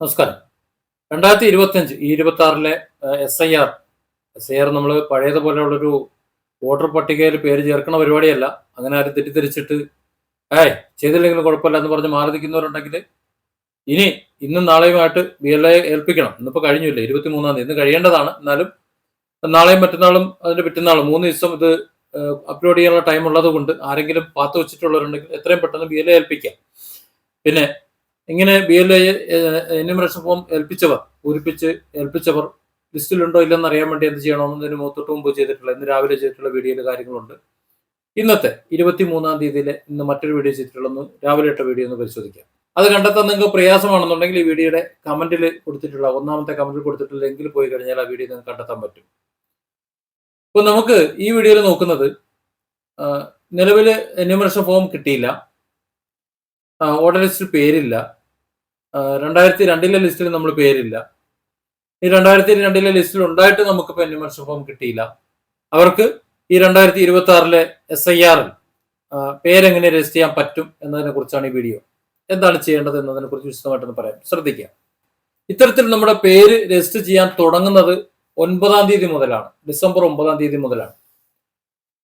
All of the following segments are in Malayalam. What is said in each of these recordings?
നമസ്കാരം. രണ്ടായിരത്തി ഇരുപത്തി അഞ്ച് ഈ ഇരുപത്തി ആറിലെ S I R S I R നമ്മൾ പഴയതുപോലെയുള്ളൊരു വോട്ടർ പട്ടികയിൽ പേര് ചേർക്കണ പരിപാടിയല്ല. അങ്ങനെ ആരും തെറ്റിദ്ധരിച്ചിട്ട് ഏയ് ചെയ്തില്ലെങ്കിലും കുഴപ്പമില്ല എന്ന് പറഞ്ഞ് മാറി നിൽക്കുന്നവരുണ്ടെങ്കിൽ ഇനി ഇന്നും നാളെയുമായിട്ട് ബി എൽ എ ഏൽപ്പിക്കണം. ഇന്നിപ്പോൾ കഴിഞ്ഞില്ല ഇരുപത്തി മൂന്നാം തീയതി. ഇന്ന് കഴിയേണ്ടതാണ്. എന്നാലും നാളെയും മറ്റന്നാളും അതിന്റെ പിറ്റന്നാളും മൂന്ന് ദിവസം ഇത് അപ്ലോഡ് ചെയ്യാനുള്ള ടൈം ഉള്ളത് കൊണ്ട് ആരെങ്കിലും പാത്തു വെച്ചിട്ടുള്ളവരുണ്ടെങ്കിൽ എത്രയും പെട്ടെന്ന് ബി എൽ ഏൽപ്പിക്കാം. പിന്നെ ഇങ്ങനെ ബി എൽ എന്യൂമറേഷൻ ഫോം ഏൽപ്പിച്ചവർ പൂരിപ്പിച്ച് ഏൽപ്പിച്ചവർ ലിസ്റ്റിലുണ്ടോ ഇല്ലെന്ന് അറിയാൻ വേണ്ടി എന്ത് ചെയ്യണമെന്നതിന് മൂത്തൊട്ട് മുമ്പ് ചെയ്തിട്ടുള്ള ഇന്ന് രാവിലെ ചെയ്തിട്ടുള്ള വീഡിയോയിൽ കാര്യങ്ങളുണ്ട്. ഇന്നത്തെ ഇരുപത്തി മൂന്നാം തീയതിയിലെ ഇന്ന് മറ്റൊരു വീഡിയോ ചെയ്തിട്ടുള്ള ഒന്ന് രാവിലെ ഇട്ട വീഡിയോ ഒന്ന് പരിശോധിക്കാം. അത് കണ്ടെത്താൻ നിങ്ങൾക്ക് പ്രയാസമാണെന്നുണ്ടെങ്കിൽ ഈ വീഡിയോയുടെ കമന്റിൽ കൊടുത്തിട്ടുള്ള ഒന്നാമത്തെ കമന്റിൽ കൊടുത്തിട്ടുള്ള ലിങ്കിൽ പോയി കഴിഞ്ഞാൽ ആ വീഡിയോ നിങ്ങൾക്ക് കണ്ടെത്താൻ പറ്റും. ഇപ്പൊ നമുക്ക് ഈ വീഡിയോയിൽ നോക്കുന്നത് നിലവിൽ എന്യൂമറേഷൻ ഫോം കിട്ടിയില്ല. ഓർഡർ ലിസ്റ്റിൽ പേരില്ല. രണ്ടായിരത്തി രണ്ടിലെ ലിസ്റ്റിൽ നമ്മൾ പേരില്ല. ഈ രണ്ടായിരത്തി രണ്ടിലെ ലിസ്റ്റിൽ ഉണ്ടായിട്ട് നമുക്ക് ഇപ്പൊ എന്യൂമറേഷൻ ഫോം കിട്ടിയില്ല. അവർക്ക് ഈ രണ്ടായിരത്തി ഇരുപത്തി ആറിലെ എസ് ഐ ആറിൽ പേരെങ്ങനെ രജിസ്റ്റർ ചെയ്യാൻ പറ്റും എന്നതിനെ കുറിച്ചാണ് ഈ വീഡിയോ. എന്താണ് ചെയ്യേണ്ടത് എന്നതിനെ കുറിച്ച് വിശദമായിട്ടൊന്ന് പറയാം. ശ്രദ്ധിക്കുക ഇത്തരത്തിൽ നമ്മുടെ പേര് രജിസ്റ്റർ ചെയ്യാൻ തുടങ്ങുന്നത് ഒൻപതാം തീയതി മുതലാണ്. ഡിസംബർ ഒമ്പതാം തീയതി മുതലാണ്.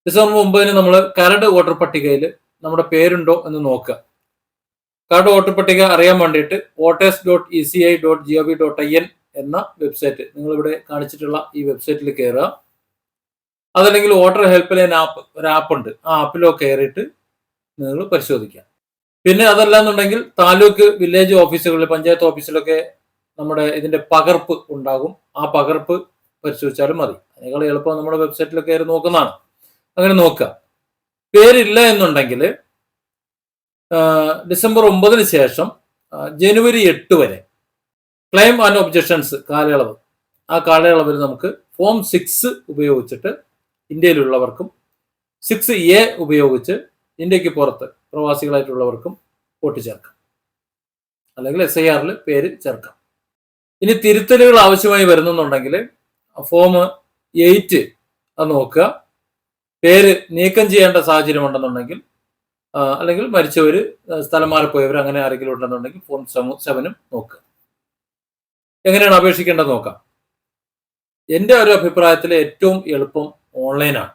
ഡിസംബർ ഒമ്പതിന് നമ്മൾ കരട് വോട്ടർ പട്ടികയിൽ നമ്മുടെ പേരുണ്ടോ എന്ന് നോക്കുക. കരട് വോട്ടർ പട്ടിക അറിയാൻ വേണ്ടിയിട്ട് voters dot E C I dot G O V dot I N എന്ന വെബ്സൈറ്റ് നിങ്ങളിവിടെ കാണിച്ചിട്ടുള്ള ഈ വെബ്സൈറ്റിൽ കയറുക അതല്ലെങ്കിൽ വോട്ടർ ഹെൽപ്പ് ലൈൻ ആപ്പ് ഒരു ആപ്പ് ഉണ്ട്. ആ ആപ്പിലോ കയറിയിട്ട് നിങ്ങൾ പരിശോധിക്കാം. പിന്നെ അതല്ലാന്നുണ്ടെങ്കിൽ താലൂക്ക് വില്ലേജ് ഓഫീസുകളിൽ പഞ്ചായത്ത് ഓഫീസിലൊക്കെ നമ്മുടെ ഇതിന്റെ പകർപ്പ് ഉണ്ടാകും. ആ പകർപ്പ് പരിശോധിച്ചാലും മതി. അതിനേക്കാൾ എളുപ്പം നമ്മുടെ വെബ്സൈറ്റിലൊക്കെ കയറി നോക്കുന്നതാണ്. അങ്ങനെ നോക്കുക. പേരില്ല എന്നുണ്ടെങ്കിൽ ഡിസംബർ ഒമ്പതിന് ശേഷം ജനുവരി എട്ട് വരെ ക്ലെയിം ആൻഡ് ഒബ്ജക്ഷൻസ് കാലയളവ്. ആ കാലയളവിൽ നമുക്ക് ഫോം സിക്സ് ഉപയോഗിച്ചിട്ട് ഇന്ത്യയിലുള്ളവർക്കും സിക്സ് എ ഉപയോഗിച്ച് ഇന്ത്യയ്ക്ക് പുറത്ത് പ്രവാസികളായിട്ടുള്ളവർക്കും വോട്ട് ചേർക്കാം അല്ലെങ്കിൽ എസ് ഐ ആറിൽ പേര് ചേർക്കാം. ഇനി തിരുത്തലുകൾ ആവശ്യമായി വരുന്നുണ്ടെങ്കിൽ ഫോം എയ്റ്റ് അത് നോക്കുക. പേര് നീക്കം ചെയ്യേണ്ട സാഹചര്യം ഉണ്ടെന്നുണ്ടെങ്കിൽ അല്ലെങ്കിൽ മരിച്ചവർ സ്ഥലം മാറിപ്പോയവർ അങ്ങനെ ആരെങ്കിലും ഉണ്ടെന്നുണ്ടെങ്കിൽ ഫോം സെവനും നോക്കുക. എങ്ങനെയാണ് അപേക്ഷിക്കേണ്ടത് നോക്കാം. എന്റെ ഒരു അഭിപ്രായത്തിൽ ഏറ്റവും എളുപ്പം ഓൺലൈനാണ്.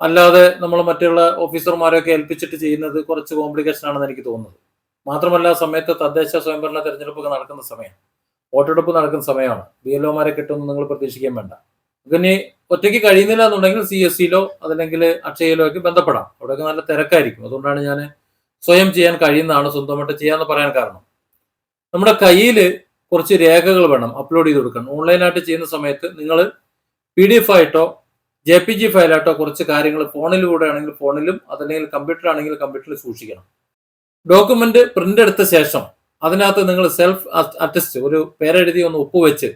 അല്ലാതെ നമ്മൾ മറ്റുള്ള ഓഫീസർമാരെയൊക്കെ ഏൽപ്പിച്ചിട്ട് ചെയ്യുന്നത് കുറച്ച് കോംപ്ലിക്കേഷൻ ആണെന്ന് എനിക്ക് തോന്നുന്നത്. മാത്രമല്ല സമയത്ത് തദ്ദേശ സ്വയംഭരണ തെരഞ്ഞെടുപ്പൊക്കെ നടക്കുന്ന സമയം വോട്ടെടുപ്പ് നടക്കുന്ന സമയമാണ്. ബി എൽ ഒമാരെ കിട്ടുമെന്ന് നിങ്ങൾ പ്രതീക്ഷിക്കാൻ വേണ്ട. ഇനി ഒറ്റയ്ക്ക് കഴിയുന്നില്ല എന്നുണ്ടെങ്കിൽ സി എസ് സിയിലോ അതല്ലെങ്കിൽ അക്ഷയയിലോ ഒക്കെ ബന്ധപ്പെടാം. അവിടെയൊക്കെ നല്ല തിരക്കായിരിക്കും. അതുകൊണ്ടാണ് ഞാൻ സ്വയം ചെയ്യാൻ കഴിയുന്നതാണ് സ്വന്തമായിട്ട് ചെയ്യാന്ന് പറയാൻ കാരണം. നമ്മുടെ കയ്യിൽ കുറച്ച് രേഖകൾ വേണം അപ്ലോഡ് ചെയ്ത് കൊടുക്കണം ഓൺലൈനായിട്ട് ചെയ്യുന്ന സമയത്ത് നിങ്ങൾ പി ഡി എഫ് ആയിട്ടോ ജെ പി ജി ഫയലായിട്ടോ കുറച്ച് കാര്യങ്ങൾ ഫോണിലൂടെ ആണെങ്കിൽ ഫോണിലും അതല്ലെങ്കിൽ കമ്പ്യൂട്ടറാണെങ്കിൽ കമ്പ്യൂട്ടറിൽ സൂക്ഷിക്കണം. ഡോക്യുമെന്റ് പ്രിന്റ് എടുത്ത ശേഷം അതിനകത്ത് നിങ്ങൾ സെൽഫ് അറ്റസ്റ്റ് ഒരു പേരെഴുതി ഒന്ന് ഒപ്പുവെച്ച്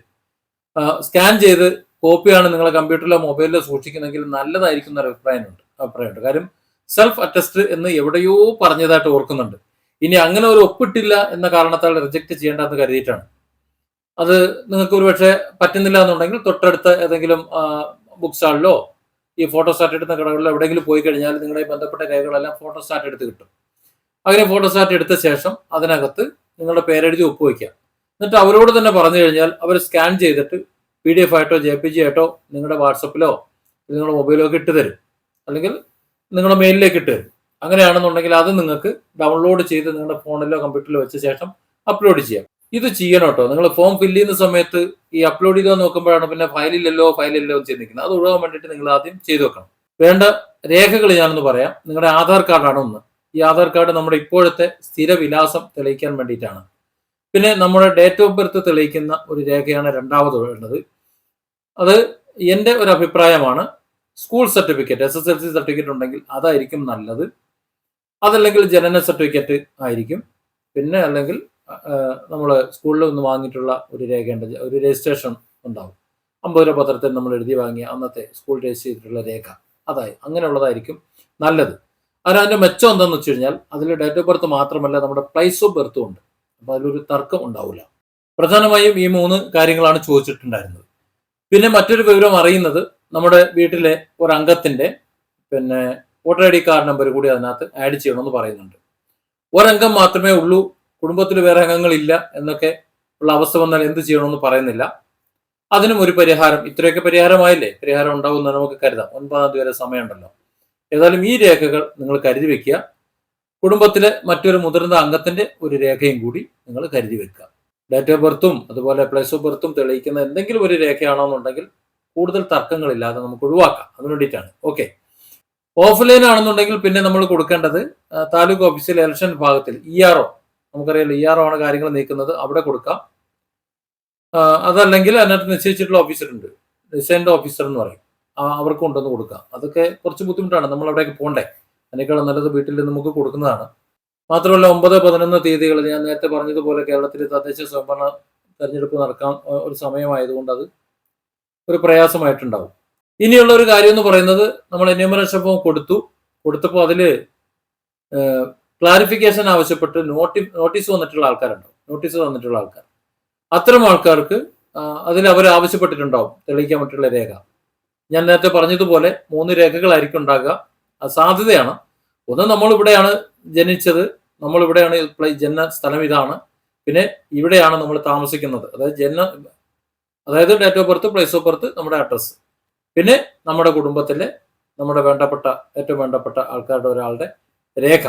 സ്കാൻ ചെയ്ത് കോപ്പിയാണ് നിങ്ങളെ കമ്പ്യൂട്ടറിലോ മൊബൈലിലോ സൂക്ഷിക്കുന്നെങ്കിൽ നല്ലതായിരിക്കും എന്നൊരു അഭിപ്രായമുണ്ട് അഭിപ്രായമുണ്ട്. കാര്യം സെൽഫ് അറ്റസ്റ്റ് എന്ന് എവിടെയോ പറഞ്ഞതായിട്ട് ഓർക്കുന്നുണ്ട്. ഇനി അങ്ങനെ ഒരു ഒപ്പിട്ടില്ല എന്ന കാരണത്താൽ റിജക്ട് ചെയ്യേണ്ടെന്ന് കരുതിയിട്ടാണ്. അത് നിങ്ങൾക്ക് ഒരു പക്ഷേ പറ്റുന്നില്ല എന്നുണ്ടെങ്കിൽ തൊട്ടടുത്ത ഏതെങ്കിലും ബുക്ക് സ്റ്റാളിലോ ഈ ഫോട്ടോ സ്റ്റാറ്റ് എടുത്ത കടകളിലോ എവിടെയെങ്കിലും പോയി കഴിഞ്ഞാൽ നിങ്ങളുടെ ബന്ധപ്പെട്ട രേഖകളെല്ലാം ഫോട്ടോ സ്റ്റാർട്ട് എടുത്ത് കിട്ടും. അങ്ങനെ ഫോട്ടോ സ്റ്റാർട്ട് എടുത്ത ശേഷം അതിനകത്ത് നിങ്ങളുടെ പേരെഴുതി ഒപ്പുവയ്ക്കുക. എന്നിട്ട് അവരോട് തന്നെ പറഞ്ഞു കഴിഞ്ഞാൽ അവർ സ്കാൻ ചെയ്തിട്ട് പി ഡി എഫ് ആയിട്ടോ ജെ പി ജി ആയിട്ടോ നിങ്ങളുടെ വാട്സപ്പിലോ നിങ്ങളുടെ മൊബൈലോ ഒക്കെ ഇട്ട് തരും. അല്ലെങ്കിൽ നിങ്ങളുടെ മെയിലിലേക്ക് ഇട്ട് തരും. അങ്ങനെയാണെന്നുണ്ടെങ്കിൽ അത് നിങ്ങൾക്ക് ഡൗൺലോഡ് ചെയ്ത് നിങ്ങളുടെ ഫോണിലോ കമ്പ്യൂട്ടറിലോ വെച്ച ശേഷം അപ്ലോഡ് ചെയ്യാം. ഇത് ചെയ്യണം കേട്ടോ. നിങ്ങൾ ഫോം ഫില്ല് ചെയ്യുന്ന സമയത്ത് ഈ അപ്ലോഡ് ചെയ്താൽ നോക്കുമ്പോഴാണ് പിന്നെ ഫയലില്ലല്ലോ ഫയലില്ലല്ലോ എന്ന് ചിന്തിക്കുന്നത്. അത് ഒഴിവാൻ വേണ്ടിയിട്ട് നിങ്ങൾ ആദ്യം ചെയ്തു വെക്കണം. വേണ്ട രേഖകൾ ഞാനൊന്ന് പറയാം. നിങ്ങളുടെ ആധാർ കാർഡാണ് ഒന്ന്. ഈ ആധാർ കാർഡ് നമ്മുടെ ഇപ്പോഴത്തെ സ്ഥിരവിലാസം തെളിയിക്കാൻ വേണ്ടിയിട്ടാണ്. പിന്നെ നമ്മുടെ ഡേറ്റ് ഓഫ് ബർത്ത് തെളിയിക്കുന്ന ഒരു രേഖയാണ് രണ്ടാമത് വേണ്ടത് അത് എന്റെ ഒരു അഭിപ്രായമാണ്. School certificate S S L C certificate ഉണ്ടെങ്കിൽ അതായിരിക്കും നല്ലത്. അതല്ലെങ്കിൽ ജനന സർട്ടിഫിക്കറ്റ് ആയിരിക്കും. പിന്നെ അല്ലെങ്കിൽ നമ്മൾ സ്കൂളിൽ നിന്ന് വാങ്ങിയിട്ടുള്ള ഒരു രേഖ ഉണ്ട് ഒരു രജിസ്ട്രേഷൻ ഉണ്ടാവും. അമ്പത് രൂപ പത്രത്തിൽ നമ്മൾ എഴുതി വാങ്ങിയ അന്നത്തെ സ്കൂൾ രജിസ്റ്റർ ചെയ്തിട്ടുള്ള രേഖ. അതായി. അങ്ങനെയുള്ളതായിരിക്കും നല്ലത്. അതിനതിന്റെ മെച്ചം എന്താണെന്ന് വെച്ച് കഴിഞ്ഞാൽ അതിൽ ഡേറ്റ് ഓഫ് ബർത്ത് മാത്രമല്ല നമ്മുടെ പ്ലേസ് ഓഫ് ബർത്തും ഉണ്ട്. അപ്പോൾ അതിലൊരു തർക്കം ഉണ്ടാവില്ല പ്രധാനമായും ഈ മൂന്ന് കാര്യങ്ങളാണ് ചോദിച്ചിട്ടുണ്ടായിരുന്നത്. പിന്നെ മറ്റൊരു വിവരം അറിയുന്നത് നമ്മുടെ വീട്ടിലെ ഒരു അംഗത്തിന്റെ പിന്നെ voter I D card number കൂടി അതിനകത്ത് ആഡ് ചെയ്യണമെന്ന് പറയുന്നുണ്ട്. ഒരംഗം മാത്രമേ ഉള്ളൂ കുടുംബത്തിൽ വേറെ അംഗങ്ങളില്ല എന്നൊക്കെ ഉള്ള അവസ്ഥ വന്നാൽ എന്ത് ചെയ്യണമെന്ന് പറയുന്നില്ല. അതിനും ഒരു പരിഹാരം ഇത്രയൊക്കെ പരിഹാരമായില്ലേ? പരിഹാരം ഉണ്ടാവുമെന്ന് നമുക്ക് കരുതാം. ഒൻപതാം തീയതി വരെ സമയമുണ്ടല്ലോ. ഏതായാലും ഈ രേഖകൾ നിങ്ങൾ കരുതി വെക്കുക. കുടുംബത്തിലെ മറ്റൊരു മുതിർന്ന അംഗത്തിന്റെ ഒരു രേഖയും കൂടി നിങ്ങൾ കരുതി വെക്കുക. ഡേറ്റ് ഓഫ് ബർത്തും അതുപോലെ പ്ലേസ് ഓഫ് ബർത്തും തെളിയിക്കുന്ന എന്തെങ്കിലും ഒരു രേഖയാണോന്നുണ്ടെങ്കിൽ കൂടുതൽ തർക്കങ്ങളില്ലാതെ നമുക്ക് ഒഴിവാക്കാം. അതിനു വേണ്ടിയിട്ടാണ്. ഓക്കെ ഓഫ്ലൈൻ ആണെന്നുണ്ടെങ്കിൽ പിന്നെ നമ്മൾ കൊടുക്കേണ്ടത് താലൂക്ക് ഓഫീസിൽ ഇലക്ഷൻ ഭാഗത്തിൽ ഇ ആർ ഒ നമുക്കറിയാലോ ഇ ആർ ഒ ആണ് കാര്യങ്ങൾ നീക്കുന്നത്. അവിടെ കൊടുക്കാം. അതല്ലെങ്കിൽ അതിനകത്ത് നിശ്ചയിച്ചിട്ടുള്ള ഓഫീസറുണ്ട് ഡിസൈൻഡ് ഓഫീസർ എന്ന് പറയും. അവർക്ക് കൊണ്ടുവന്ന് കൊടുക്കാം. അതൊക്കെ കുറച്ച് ബുദ്ധിമുട്ടാണ്. നമ്മൾ അവിടേക്ക് പോകണ്ടേ അതിനേക്കാളും നല്ലത് വീട്ടിൽ നിന്ന് നമുക്ക് കൊടുക്കുന്നതാണ്. മാത്രമല്ല ഒമ്പത് പതിനൊന്ന് തീയതികളിൽ ഞാൻ നേരത്തെ പറഞ്ഞതുപോലെ കേരളത്തിൽ തദ്ദേശ സ്വയംഭരണ തെരഞ്ഞെടുപ്പ് നടക്കാൻ ഒരു സമയമായതുകൊണ്ട് അത് ഒരു പ്രയാസമായിട്ടുണ്ടാവും. ഇനിയുള്ള ഒരു കാര്യം എന്ന് പറയുന്നത് നമ്മൾ എന്യൂമറേഷൻ കൊടുത്തു. കൊടുത്തപ്പോൾ അതിൽ ക്ലാരിഫിക്കേഷൻ ആവശ്യപ്പെട്ട് നോട്ടി നോട്ടീസ് വന്നിട്ടുള്ള ആൾക്കാരുണ്ടാവും. നോട്ടീസ് വന്നിട്ടുള്ള ആൾക്കാർ. അത്തരം ആൾക്കാർക്ക് അതിൽ അവർ ആവശ്യപ്പെട്ടിട്ടുണ്ടാവും തെളിയിക്കാൻ പറ്റുള്ള രേഖ. ഞാൻ നേരത്തെ പറഞ്ഞതുപോലെ മൂന്ന് രേഖകളായിരിക്കും ഉണ്ടാകുക. സാധ്യതയാണ്. ഒന്ന് നമ്മൾ ഇവിടെയാണ് ജനിച്ചത് നമ്മൾ ഇവിടെയാണ് ജന്മ സ്ഥലം ഇതാണ്. പിന്നെ ഇവിടെയാണ് നമ്മൾ താമസിക്കുന്നത്. അതായത് ജന അതായത് date of birth place of birth നമ്മുടെ അഡ്രസ്സ്. പിന്നെ നമ്മുടെ കുടുംബത്തിലെ നമ്മുടെ വേണ്ടപ്പെട്ട ഏറ്റവും വേണ്ടപ്പെട്ട ആൾക്കാരുടെ ഒരാളുടെ രേഖ.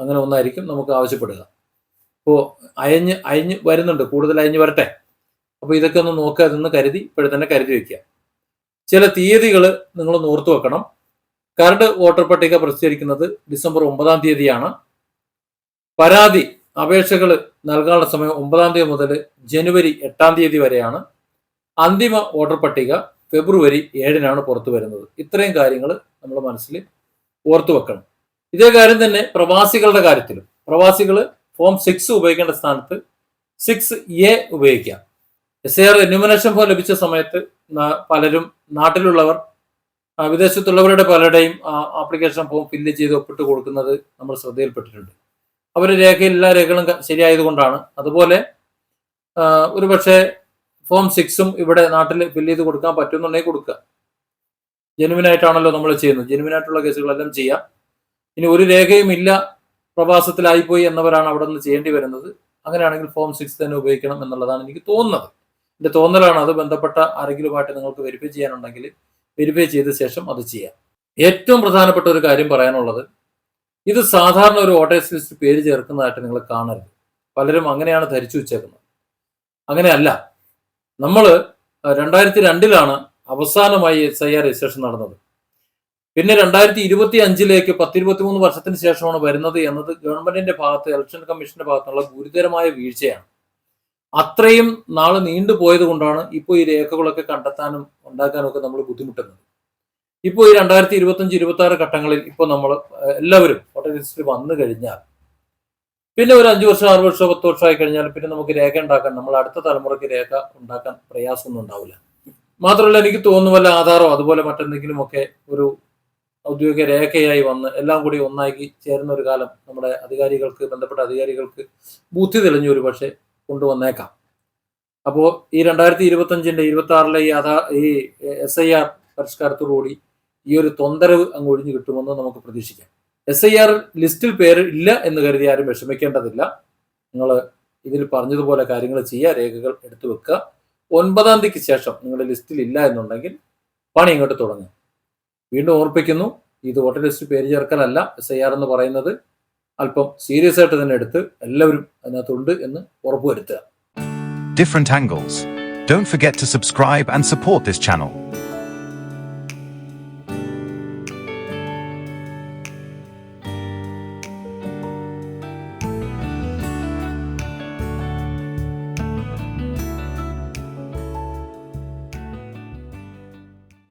അങ്ങനെ ഒന്നായിരിക്കും നമുക്ക് ആവശ്യപ്പെടുക. അപ്പോൾ അയഞ്ഞ് അയഞ്ഞ് വരുന്നുണ്ട്. കൂടുതൽ അയഞ്ഞ് വരട്ടെ. അപ്പോൾ ഇതൊക്കെ ഒന്ന് നോക്കുക അതൊന്ന് കരുതി ഇപ്പോഴെ തന്നെ കരുതി വയ്ക്കുക. ചില തീയതികൾ നിങ്ങൾ ഓർത്തു വെക്കണം. കരട് വോട്ടർ പട്ടിക പ്രസിദ്ധീകരിക്കുന്നത് ഡിസംബർ ഒമ്പതാം തീയതിയാണ്. പരാതി അപേക്ഷകൾ നൽകാനുള്ള സമയം ഒമ്പതാം തീയതി മുതൽ ജനുവരി എട്ടാം തീയതി വരെയാണ്. അന്തിമ വോട്ടർ പട്ടിക ഫെബ്രുവരി ഏഴിനാണ് പുറത്തു വരുന്നത്. ഇത്രയും കാര്യങ്ങൾ നമ്മൾ മനസ്സിൽ ഓർത്തു വെക്കണം. ഇതേ കാര്യം തന്നെ പ്രവാസികളുടെ കാര്യത്തിലും. പ്രവാസികൾ ഫോം സിക്സ് ഉപയോഗിക്കേണ്ട സ്ഥാനത്ത് സിക്സ് എ ഉപയോഗിക്കാം. S A R enumeration form ലഭിച്ച സമയത്ത് പലരും നാട്ടിലുള്ളവർ വിദേശത്തുള്ളവരുടെ പലരുടെയും ആപ്ലിക്കേഷൻ ഫോം ഫില്ല് ചെയ്ത് ഒപ്പിട്ട് കൊടുക്കുന്നത് നമ്മൾ ശ്രദ്ധയിൽപ്പെട്ടിട്ടുണ്ട്. അവരുടെ രേഖ എല്ലാ രേഖകളും ശരിയായതുകൊണ്ടാണ്. അതുപോലെ ഒരു പക്ഷേ ഫോം സിക്സും ഇവിടെ നാട്ടിൽ ഫില്ല് ചെയ്ത് കൊടുക്കാൻ പറ്റുന്നുണ്ടെങ്കിൽ കൊടുക്കുക. ജെനുവിനായിട്ടാണല്ലോ നമ്മൾ ചെയ്യുന്നത്. ജെനുവിനായിട്ടുള്ള കേസുകളെല്ലാം ചെയ്യാം. ഇനി ഒരു രേഖയും ഇല്ല പ്രവാസത്തിലായിപ്പോയി എന്നവരാണ് അവിടെ നിന്ന് ചെയ്യേണ്ടി വരുന്നത്. അങ്ങനെയാണെങ്കിൽ ഫോം സിക്സ് തന്നെ ഉപയോഗിക്കണം എന്നുള്ളതാണ് എനിക്ക് തോന്നുന്നത്. എന്റെ തോന്നലാണ് അത് ബന്ധപ്പെട്ട ആരെങ്കിലുമായിട്ട് നിങ്ങൾക്ക് വെരിഫൈ ചെയ്യാനുണ്ടെങ്കിൽ വെരിഫൈ ചെയ്ത ശേഷം അത് ചെയ്യാം. ഏറ്റവും പ്രധാനപ്പെട്ട ഒരു കാര്യം പറയാനുള്ളത് ഇത് സാധാരണ ഒരു വോട്ടേഴ്സ് ലിസ്റ്റ് പേര് ചേർക്കുന്നതായിട്ട് നിങ്ങൾ കാണരുത്. പലരും അങ്ങനെയാണ് ധരിച്ചു വെച്ചേക്കുന്നത്. അങ്ങനെയല്ല നമ്മൾ രണ്ടായിരത്തി രണ്ടിലാണ് അവസാനമായി എസ് ഐ ആർ രജിസ്ട്രേഷൻ നടന്നത്. പിന്നെ രണ്ടായിരത്തി ഇരുപത്തി അഞ്ചിലേക്ക് പത്തിരുപത്തി മൂന്ന് വർഷത്തിന് ശേഷമാണ് വരുന്നത് എന്നത് ഗവൺമെന്റിന്റെ ഭാഗത്ത് ഇലക്ഷൻ കമ്മീഷന്റെ ഭാഗത്തുള്ള ഗുരുതരമായ വീഴ്ചയാണ്. അത്രയും നാൾ നീണ്ടുപോയത് കൊണ്ടാണ് ഇപ്പോൾ ഈ രേഖകളൊക്കെ കണ്ടെത്താനും ഉണ്ടാക്കാനും ഒക്കെ നമ്മൾ ബുദ്ധിമുട്ടുന്നത്. ഇപ്പോൾ ഈ രണ്ടായിരത്തി ഇരുപത്തി അഞ്ച് ഇരുപത്തി ആറ് ഘട്ടങ്ങളിൽ ഇപ്പോൾ നമ്മൾ എല്ലാവരും വോട്ടർ ലിസ്റ്റിൽ വന്നു കഴിഞ്ഞാൽ പിന്നെ ഒരു അഞ്ച് വർഷം ആറ് വർഷം പത്ത് വർഷമായി കഴിഞ്ഞാൽ പിന്നെ നമുക്ക് രേഖ ഉണ്ടാക്കാൻ നമ്മൾ അടുത്ത തലമുറയ്ക്ക് രേഖ ഉണ്ടാക്കാൻ പ്രയാസമൊന്നും ഉണ്ടാവില്ല. മാത്രമല്ല എനിക്ക് തോന്നുന്നു വല്ല ആധാറോ അതുപോലെ മറ്റെന്തെങ്കിലുമൊക്കെ ഒരു ഔദ്യോഗിക രേഖയായി വന്ന് എല്ലാം കൂടി ഒന്നാക്കി ചേരുന്ന ഒരു കാലം നമ്മുടെ അധികാരികൾക്ക് ബന്ധപ്പെട്ട അധികാരികൾക്ക് ബുദ്ധി തെളിഞ്ഞു ഒരു പക്ഷേ കൊണ്ടുവന്നേക്കാം. അപ്പോൾ ഈ രണ്ടായിരത്തി ഇരുപത്തി അഞ്ചിന്റെ ഇരുപത്തി ആറിലെ ഈ ആധാർ ഈ എസ് ഐ ആർ പരിഷ്കാരത്തോടുകൂടി ഈ ഒരു തൊന്തരവ് അങ്ങ് ഒഴിഞ്ഞു കിട്ടുമെന്ന് നമുക്ക് പ്രതീക്ഷിക്കാം. എസ് ഐ ആർ ലിസ്റ്റിൽ പേര് ഇല്ല എന്ന് കരുതി ആരും വിഷമിക്കേണ്ടതില്ല. നിങ്ങൾ ഇതിൽ പറഞ്ഞതുപോലെ കാര്യങ്ങൾ ചെയ്യുക രേഖകൾ എടുത്തു വെക്കുക. ഒൻപതാം തീയതിക്ക് ശേഷം നിങ്ങളുടെ ലിസ്റ്റിൽ ഇല്ല എന്നുണ്ടെങ്കിൽ പണി ഇങ്ങോട്ട് തുടങ്ങും വീണ്ടും ഓർപ്പിക്കുന്നു ഇത് വോട്ടർ ലിസ്റ്റ് പേര് ചേർക്കലല്ല എസ് ഐ ആർ എന്ന് പറയുന്നത് അല്പം സീരിയസ് ആയിട്ട് തന്നെ എടുത്ത് എല്ലാവരും അതിനകത്തുണ്ട് എന്ന് ഉറപ്പുവരുത്തുക. Different angles don't forget to subscribe and support this channel